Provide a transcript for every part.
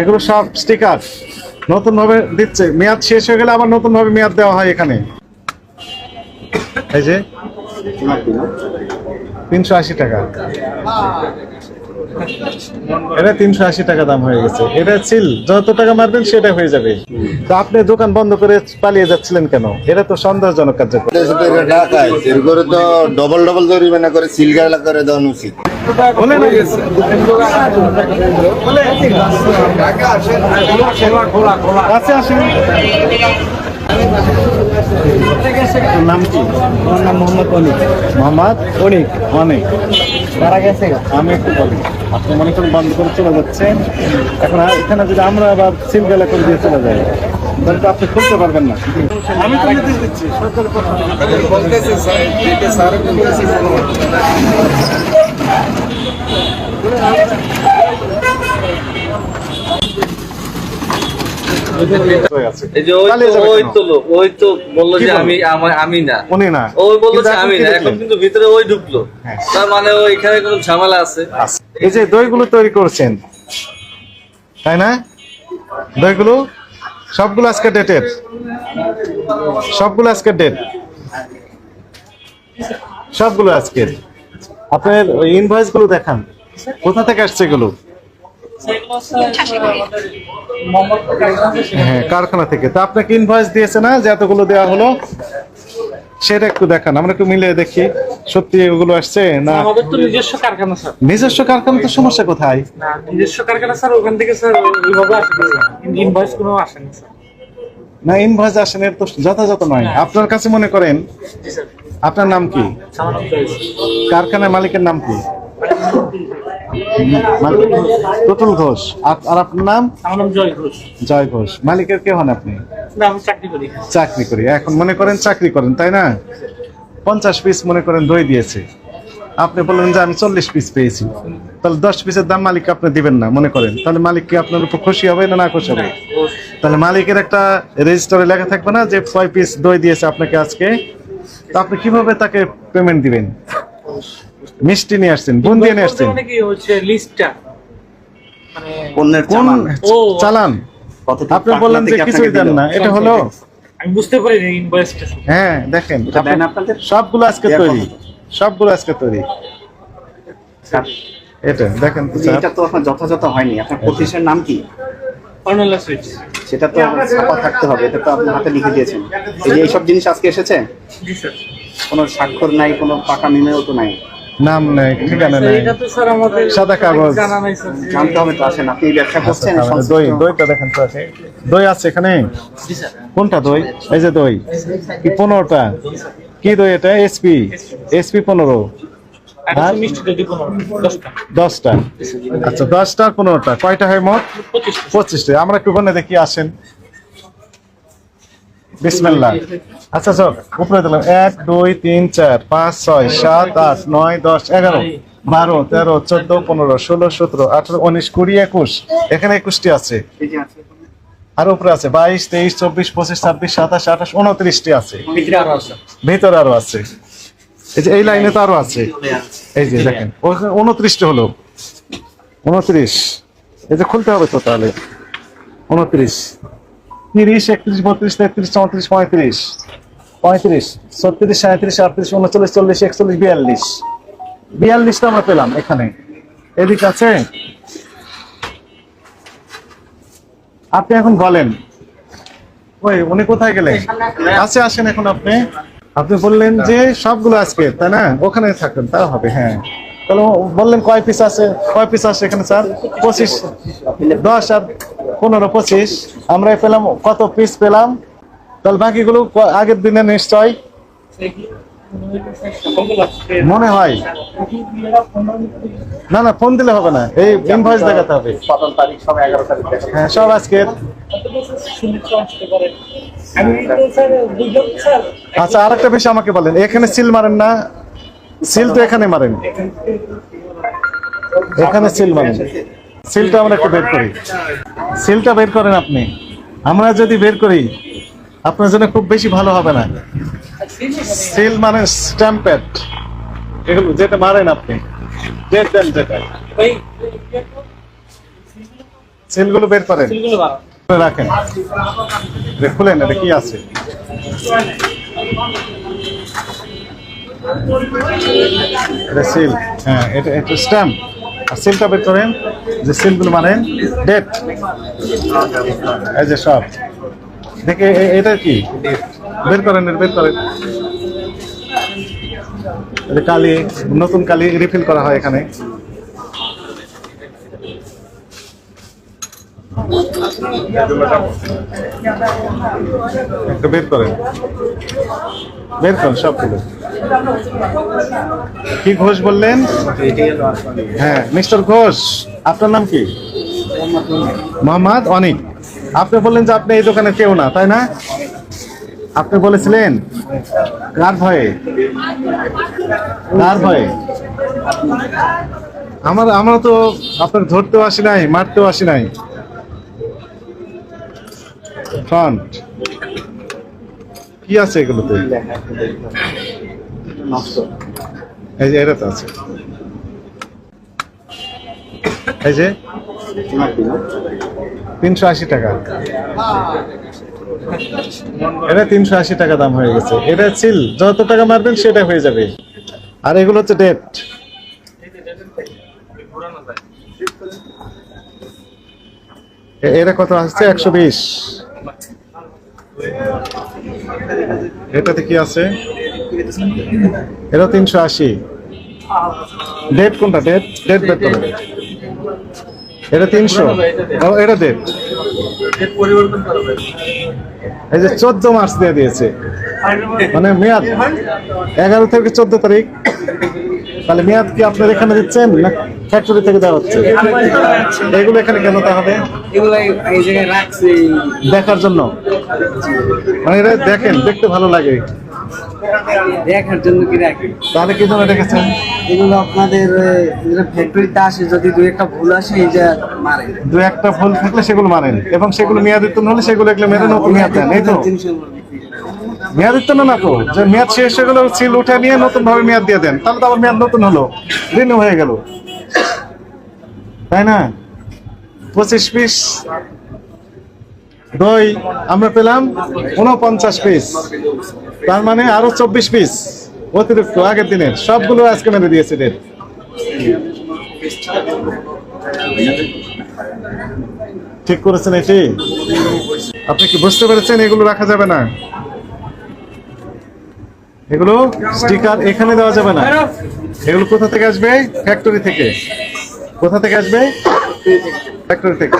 এগুলো সব স্টিকার নতুন ভাবে দিচ্ছে। মেয়াদ শেষ হয়ে গেলে আবার নতুন ভাবে মেয়াদ দেওয়া হয় এখানে। এই যে, তিনশো আশি টাকা। এটা তিনশো আশি টাকা দাম হয়ে গেছে। এটা সিল যত টাকা মারবেন সেটা হয়ে যাবে। তো আপনি দোকান বন্ধ করে পালিয়ে যাচ্ছিলেন কেন? এটা তো সন্দেহজনক কার্যকর ঢাকায় তো ডবল ডবল জরিমানা করে সিলগালা করে দেওয়া উচিত। কাছে আসেন। নাম কি? আমার নাম মোহাম্মদ অনিক। মোহাম্মদ অনিক। অনেক। মারা গেছে আমি একটু বলি। আপনি মনে করুন বন্ধ করে চলে যাচ্ছেন। এখন এখানে যদি আমরা আবার সিল করে দিয়ে চলে যাই তাহলে তো আপনি খুলতে পারবেন না। আমি তো নির্দেশ দিচ্ছি সরকারের কথা আছে। এই যে ওই তো যাবে ওই কেন? তো লোক, ওই তো বলল যে আমি আমি না। উনি না। ওই বলল যে আমি না এখন কিন্তু ভিতরে ওই ঢুকলো। তার মানে ওই কোনো ঝামেলা আছে? আছে। এই যে দইগুলো তৈরি করছেন তাই না? দইগুলো সবগুলো আজকে ডেটের। সবগুলো আজকে ডেট। সবগুলো আজকে। আপনার ইনভয়েসগুলো দেখান। কোথা থেকে আসছে এগুলো? হ্যাঁ কারখানা থেকে। তো আপনাকে ইনভয়েস দিয়েছে না যে এতগুলো দেওয়া হলো? সেটা একটু দেখান আমরা একটু মিলিয়ে দেখি। সত্যি ওগুলো আসছে না? আমাদের তো নিজস্ব কারখানা স্যার। নিজস্ব কারখানা তো সমস্যা কোথায়? না নিজস্ব কারখানা স্যার ওখান থেকে স্যার ওইভাবে আসে ইনভয়েস কোনো আসে না স্যার। না ইনভয়েস আসেন এর তো যথাযথ নয়। আপনার কাছে মনে করেন আপনার নাম কি? কারখানার মালিকের নাম কি? মালিক টুটুল ঘোষ। আর- আর আপনার নাম? জয় ঘোষ। জয় ঘোষ। মালিকের কে হন আপনি? চাকরি করি। এখন মনে করেন চাকরি করেন তাই না? পঞ্চাশ পিস মনে করেন দই দিয়েছে। আপনি বললেন যে আমি চল্লিশ পিস পেয়েছি। তাহলে দশ পিসের দাম মালিক আপনি দিবেন না মনে করেন। তাহলে মালিক কি আপনার উপর খুশি হবে না না খুশি হবে? তাহলে মালিকের একটা রেজিস্টারে লেখা থাকবে না যে ছয় পিস দই দিয়েছে আপনাকে আজকে? তো আপনি কীভাবে তাকে পেমেন্ট দিবেন? মিষ্টি নিয়ে আসছেন বুন দিয়ে নিয়ে আসছেন। মানে কি হচ্ছে লিস্টটা। মানে পণ্যের কোন চালান। আপনি বললেন যে কিছুই দেন না এটা হলো আমি বুঝতে পারি না ইনভয়েসটা হ্যাঁ দেখেন এটা দেন আপনি- আপনাদের? সবগুলো আজকে তৈরি সবগুলো আজকে তৈরি। এটা দেখেন তো স্যার। এটা তো আপনার যথাযথ হয়নি। আপনার প্রতিষ্ঠানের নাম কি? অর্ণলা সুইটস। সেটা তো ছাপা থাকতে হবে এটা তো আপনার হাতে লিখে দিয়েছেন। এই যে এইসব জিনিস আজকে এসেছে? জি স্যার। কোনো স্বাক্ষর নাই কোনো পাকা মিমেও তো নাই। নাম নেই ঠিকানা স্যার, নেই সাদা কাগজ। আচ্ছা, দই দইটা দেখেন তো আছে দই আছে এখানে? কোনটা দই? এই যে দই। কি পনেরোটা? কি দই এটা? এসপি এসপি পনেরো। দশটা। আচ্ছা দশটা পনেরোটা। কয়টা হয় মোট? পঁচিশটা। আমরা একটু দেখি আসেন। বিসমিল্লাহ। আচ্ছা সব উপরে দিলাম। এক দুই তিন চার পাঁচ ছয় সাত আট নয় দশ এগারো বারো তেরো চোদ্দ পনেরো ষোলো সতেরো আঠারো উনিশ কুড়ি একুশ। এখানে একুশটি আছে। আর উপরে আছে বাইশ তেইশ চব্বিশ পঁচিশ ছাব্বিশ সাতাশ আঠাশ উনত্রিশটি আছে। ভিতরে আরও আছে। ভিতরে আরও আছে। এই যে এই লাইনে তো আরও আছে। এই যে দেখেন উনত্রিশটা হলো। উনত্রিশ। এই যে খুলতে হবে তো তাহলে। উনত্রিশ। তিরিশ, একত্রিশ, বত্রিশ, তেত্রিশ, চৌত্রিশ, পঁয়ত্রিশ। পঁয়ত্রিশ, ছত্রিশ সাঁত্রিশ আটত্রিশ, উনচল্লিশ, চল্লিশ, একচল্লিশ, বিয়াল্লিশ। বিয়াল্লিশটা আমরা পেলাম এখানে। এদিকে আছে? আপনি এখন বলেন। ওই, উনি কোথায় গেলেন? কাছে আসেন এখন আপনি। আপনি বললেন যে সবগুলো আজকে, তাই না? ওখানে থাকবেন, তাও হবে হ্যাঁ। তাহলে বললেন কয় পিস আছে? কয় পিস আছে এখানে, স্যার? পঁচিশ, দশ, আর পনেরো পঁচিশ। আমরা পেলাম কত পিস পেলাম? তাহলে বাকিগুলো আগের দিনে নিশ্চয়। মনে হয়। না না ফোন দিলে হবে না। এই ইনভয়েস দেখাতে হবে। হ্যাঁ সব আজকের। আচ্ছা আরেকটা বিষয় আমাকে বলেন। এখানে সিল মারেন না? সিল তো এখানে মারেন। এখানে সিল মারেন। সিলটা আমরা একটু বের করি। সিলটা বের করেন আপনি। আমরা যদি বের করি, আপনার জন্য খুব বেশি ভালো হবে না। সিল মানে স্ট্যাম্পেড। এগুলো যেটা মারেন আপনি। যেটা। সিলগুলো বের করেন। রাখেন। খুলেন, এটা কি আছে? এটা সিল। হ্যাঁ এটা এটা স্ট্যাম্প। আর সিলটা বের করেন, যে সিলগুলো মানেন ডেট। এই যে সব। দেখে এটা কি? বের করেন বের করেন। কালি, নতুন কালি রিফিল করা হয় এখানে। একটা বের করেন বের করেন সবগুলো কি ঘোষ বললেন? হ্যাঁ মিস্টার ঘোষ, আপনার নাম কি? মোহাম্মদ অনিক। আপনি বললেন যে আপনি এই দোকানে কেউ না, তাই না? আপনি বলেছিলেন, কার ভয়ে? কার ভয়ে? আমার আমরা তো আপনার ধরতেও আসি নাই, মারতেও আসি নাই। ফ্রন্ট কি আছে এগুলোতে? এই যে এটা তো আছে। এই যে? তিনশো আশি টাকা। এটা তিনশো আশি টাকা দাম হয়ে গেছে। এটা চিল যত টাকা মারবেন সেটা হয়ে যাবে। আর এগুলো হচ্ছে ডেট এটা কত আসছে? একশো বিশ। এটাতে কি আছে? এটা তিনশো আশি। ডেট কোনটা? ডেট ডেট বের করে। এটা তিনশো। এটা ডেট এই যে চোদ্দ মার্চ দিয়ে দিয়েছে। মানে মেয়াদ এগারো থেকে চোদ্দ তারিখ। তাহলে মেয়াদ কি আপনার এখানে দিচ্ছেন না ফ্যাক্টরি থেকে দেওয়া হচ্ছে? এগুলো এখানে কেন তাহলে দেখার জন্য? মানে এটা দেখেন দেখতে ভালো লাগে। দেখার জন্য কি রাখি? তাহলে কি জন্য রেখেছেন এগুলো আপনাদের ফ্যাক্টরিতে আসে যদি দু একটা ভুল আসে এই যে মারে। দু একটা ভুল থাকলে সেগুলো মারেন এবং সেগুলো মেয়াদিত্ব হলে সেগুলো এগুলো মেরে নতুন মেয়াদ দেন এই তো? না তো? যে মেয়াদ শেষ হয়ে সিল উঠে নিয়ে নতুন ভাবে মেয়াদ দিয়ে দেন। তাহলে তো আবার মেয়াদ নতুন হলো, রিনিউ হয়ে গেল। তাই না? পঁচিশ পিস, দই আমরা পেলাম উনপঞ্চাশ পিস। তার মানে আরও চব্বিশ পিস অতিরিক্ত আগের দিনের সবগুলো আজকে মেরে দিয়েছে ডেট ঠিক করেছেন এটি? আপনি কি বুঝতে পেরেছেন? এগুলো রাখা যাবে না। এগুলো স্টিকার এখানে দেওয়া যাবে না। এগুলো কোথা থেকে আসবে? ফ্যাক্টরি থেকে। কোথা থেকে আসবে? ফ্যাক্টরি থেকে।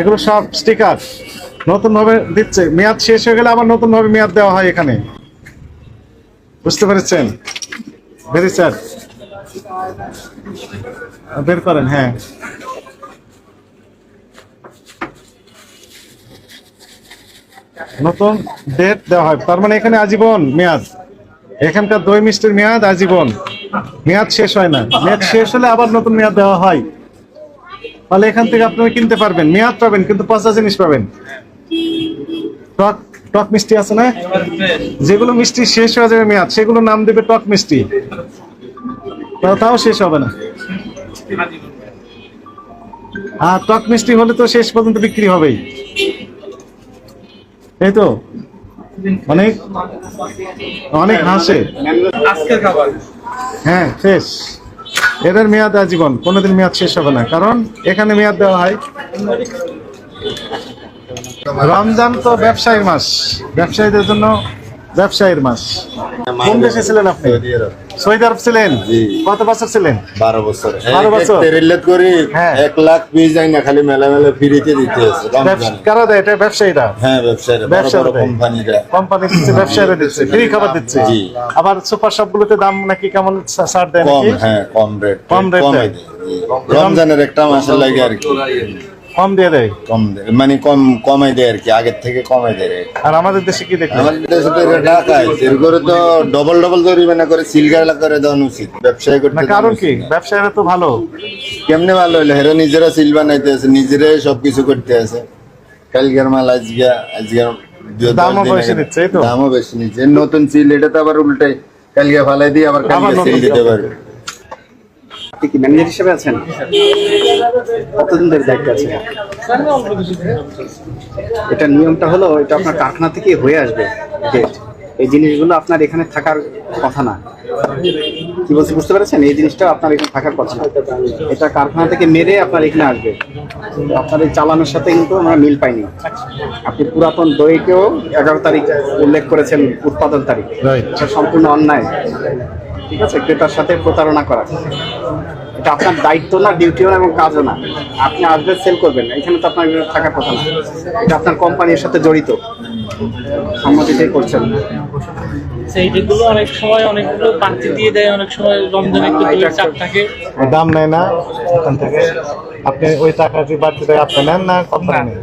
এগুলো সব স্টিকার নতুন ভাবে দিচ্ছে। মেয়াদ শেষ হয়ে গেলে আবার নতুন ভাবে মেয়াদ দেওয়া হয় এখানে। বুঝতে পেরেছেন? ভেরি স্যার বের করেন হ্যাঁ। নতুন ডেট দেওয়া হয়। তার মানে এখানে আজীবন মেয়াদ। এখানকার দই মিষ্টির মেয়াদ আজীবন। মেয়াদ শেষ হয় না। মেয়াদ শেষ হলে আবার নতুন মেয়াদ দেওয়া হয়। তাহলে এখান থেকে আপনারা কিনতে পারবেন। মেয়াদ পাবেন, কিন্তু পচা জিনিস পাবেন। টক টক মিষ্টি আছে না? যেগুলো মিষ্টি শেষ হয়ে যাবে মেয়াদ, সেগুলো নাম দেবে টক মিষ্টি। তাও শেষ হবে না। আর টক মিষ্টি হলে তো শেষ পর্যন্ত বিক্রি হবেই। এই তো অনেক অনেক হাসে। আজকের খাবার। হ্যাঁ শেষ। এদের মেয়াদ আজীবন কোনোদিন মেয়াদ শেষ হবে না। কারণ এখানে মেয়াদ দেওয়া হয়। রমজান তো ব্যবসায়ীর মাস। ব্যবসায়ীদের জন্য ব্যবসায়ীর মাস। কোন দেশে ছিলেন আপনি? Saudi Arab. ছিলেন? কত বছর ছিলেন? বারো বছর। বারো বছর? রিলেট করি হ্যাঁ। এক লাখ পিস যাই না খালি মেলা মেলা ফ্রিতে দিতে কারা দেয়? এটা ব্যবসায়ীরা? হ্যাঁ ব্যবসায়ীরা বড় ব্যবসায়ীরা কোম্পানিরা। কোম্পানি দিচ্ছে ব্যবসায়ীরা দিচ্ছে ফ্রি খাবার দিচ্ছে। আবার সুপার শপ গুলোতে দাম নাকি কেমন ছাড় দেয় নাকি? হ্যাঁ কম রেট কম জি। রমজানের একটা মাসের লাগে আর কি। কম দিয়ে দেয়? কম দেয় মানে কম কমাই দেয় আর কি আগের থেকে কমাই দেয় আর আমাদের দেশে কি আমাদের দেশে তো এটা টাকা এর করে তো ডবল ডবল জরিমানা করে সিলগালা করে দেওয়া উচিত ব্যবসায় করতে না কারণ কি? ব্যবসায়ীরা তো ভালো। কেমনে ভালো হলো? হেরা নিজেরা সিল বানাইতে আছে নিজেরাই সবকিছু করতে আছে। কালকের মাল আজকে আজকে দু- দশ দামও বেশি নিচ্ছে, তো? দামও বেশি নিচ্ছে। নতুন সিল এটা তো আবার উল্টাই কালকে ফালাই দিয়ে আবার কালকে সিল দিতে পারবে। আপনি কি ম্যানেজার হিসেবে আছেন? কতদিন ধরে দায়িত্ব আছে। এটা নিয়মটা হলো এটা আপনার কারখানা থেকে হয়ে আসবে এই জিনিসগুলো আপনার এখানে থাকার কথা না। কি বলছি বুঝতে পেরেছেন? এই জিনিসটা আপনার এখানে থাকার কথা না। এটা কারখানা থেকে মেরে আপনার এখানে আসবে। আপনার এই চালানোর সাথে কিন্তু আমরা মিল পাইনি। আপনি পুরাতন দইকেও এগারো তারিখ উল্লেখ করেছেন উৎপাদন তারিখ। সম্পূর্ণ অন্যায়। ঠিক আছে ক্রেতার সাথে প্রতারণা করা। এটা আপনার দায়িত্ব না ডিউটিও না এবং কাজও না। আপনি আসবেন সেল করবেন এখানে তো আপনার থাকার কথা না এটা আপনার কোম্পানির সাথে জড়িত। সম্মতিতেই করছেন। সেই যেগুলো অনেক সময় অনেকগুলো বাড়তি দিয়ে দেয় অনেক সময় রমজান একটু চাপ থাকে। দাম নেয় না ওখান থেকে। আপনি ওই টাকা যে বাড়তি দেয় আপনি নেন না কোম্পানি নেই।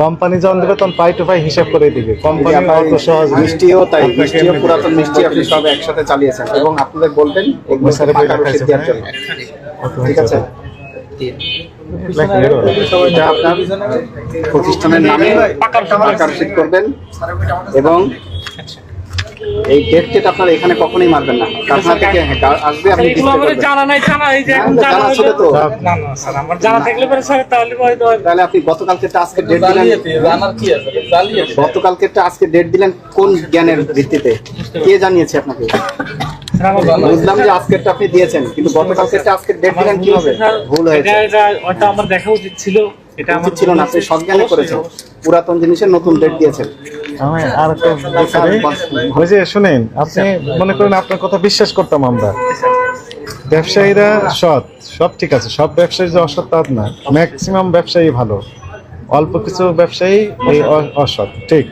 কোম্পানি যখন দেবে তখন পাই টু পাই হিসাব করে দিবে। কোম্পানি অত সহজ মিষ্টিও তাই মিষ্টিও পুরাতন মিষ্টি আপনি সব একসাথে চালিয়েছেন। এবং আপনাদের বলবেন এক বছরে পাই টাকা রসিদ দেওয়ার জন্য। ঠিক আছে প্রতিষ্ঠানের নামে পাকার রসিদ করবেন। এবং এই ডেট টেট আপনার এখানে কখনোই মারবেন না। কারখানা থেকে হ্যাঁ, আসবে আপনি এগুলো আমাদের জানা নাই জানা এই যে এখন জানা ছিল তো। না না স্যার আমার জানা থাকলে পরে স্যার তাহলে হয়তো তাহলে আপনি গতকালকে আজকে ডেট দিলেন। জানার কি আছে? জালিয়াতি। গতকালকে আজকে ডেট দিলেন কোন জ্ঞানের ভিত্তিতে? কে জানিয়েছে আপনাকে? বুঝলাম যে আজকেরটা আপনি দিয়েছেন কিন্তু গতকালকে আজকে ডেট দিলেন হয়েছে, স্যার। ভুল হয়েছে। এটা এটা হয়তো আমার দেখা উচিত ছিল এটা আমার ছিল না আপনি সজ্ঞানে করেছেন। পুরাতন জিনিসের নতুন ডেট দিয়েছেন। আমি আর ওই যে শুনেন আপনি মনে করেন আপনার কথা বিশ্বাস করতাম আমরা। ব্যবসায়ীরা সৎ সব ঠিক আছে সব ব্যবসায়ী যে অসৎ তা না। ম্যাক্সিমাম ব্যবসায়ী ভালো। অল্প কিছু ব্যবসায়ী এই অসৎ ঠিক।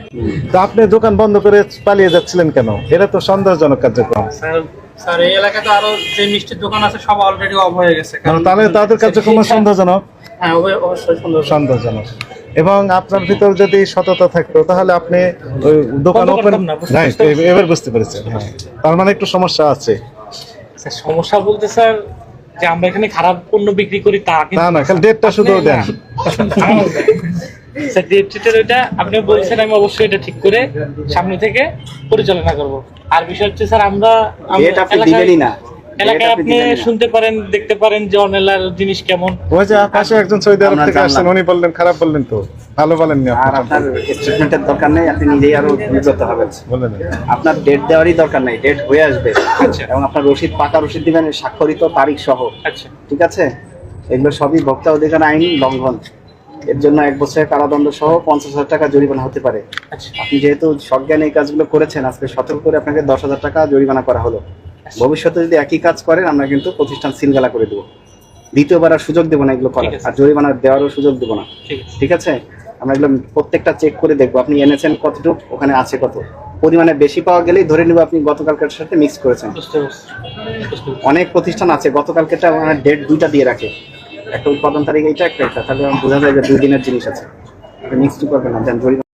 তো আপনি দোকান বন্ধ করে পালিয়ে যাচ্ছিলেন কেন? এটা তো সন্দেহজনক কার্যক্রম। স্যার স্যার এই এলাকাতে আরও যে মিষ্টির দোকান আছে সব অলরেডি অফ হয়ে গেছে। কারণ তাহলে তাদের কার্যক্রম সন্দেহজনক? হ্যাঁ অবশ্যই সুন্দর সন্দেহজনক। এবং আপনার ভিতর যদি সততা থাকতো তাহলে আপনি ওই দোকান ওপেন না? এবার বুঝতে পেরেছেন হ্যাঁ তার মানে একটু সমস্যা আছে। সমস্যা বলতে স্যার যে আমরা এখানে খারাপ পণ্য বিক্রি করি তা তা না খালি ডেটটা শুধু দেন। স্যার ডেট টিটের ওইটা আপনি বলছেন আমি অবশ্যই এটা ঠিক করে সামনে থেকে পরিচালনা করব। আর বিষয় হচ্ছে স্যার আমরা আমরা ডেট আপনি দিবেনই না। এলাকায় আপনি না। শুনতে পারেন দেখতে পারেন যে অনেলার জিনিস কেমন। ওই যে পাশে একজন সৌদি আরব থেকে আসছেন উনি বললেন খারাপ বললেন তো। ভালো আর আপনি আপনার স্টেটমেন্টের দরকার নেই আপনি নিজেই আরও বলেন। আপনার ডেট দেওয়ারই দরকার নাই ডেট হয়ে আসবে। আচ্ছা। এবং আপনার রসিদ পাকা রসিদ দিবেন স্বাক্ষরিত তারিখ সহ। আচ্ছা। ঠিক আছে? এগুলো সবই ভোক্তা অধিকার আইন লঙ্ঘন। এর জন্য এক বছরের কারাদণ্ড সহ পঞ্চাশ হাজার টাকা জরিমানা হতে পারে। আচ্ছা। আপনি যেহেতু সজ্ঞানে এই কাজগুলো করেছেন আজকে সতর্ক করে আপনাকে দশ হাজার টাকা জরিমানা করা হলো। ভবিষ্যতে যদি একই কাজ করেন আমরা কিন্তু প্রতিষ্ঠান সিলগালা করে দেবো। দ্বিতীয়বার আর সুযোগ দেবো না এগুলো করার। আর জরিমানা দেওয়ারও সুযোগ দেবো না। ঠিক আছে। আমরা এগুলো প্রত্যেকটা চেক করে দেখব। আপনি এনেছেন কতটুকু? ওখানে আছে কত? পরিমাণে বেশি পাওয়া গেলেই ধরে নেব আপনি গতকালকের সাথে মিক্স করেছেন। অনেক প্রতিষ্ঠান আছে গতকালকেটা ওখানে ডেট দুইটা দিয়ে রাখে। একটা উৎপাদন তারিখ এইটা একটা একটা তাহলে বোঝা যায় যে দুই দিনের জিনিস আছে। মিক্স করবেন না জরিমানা।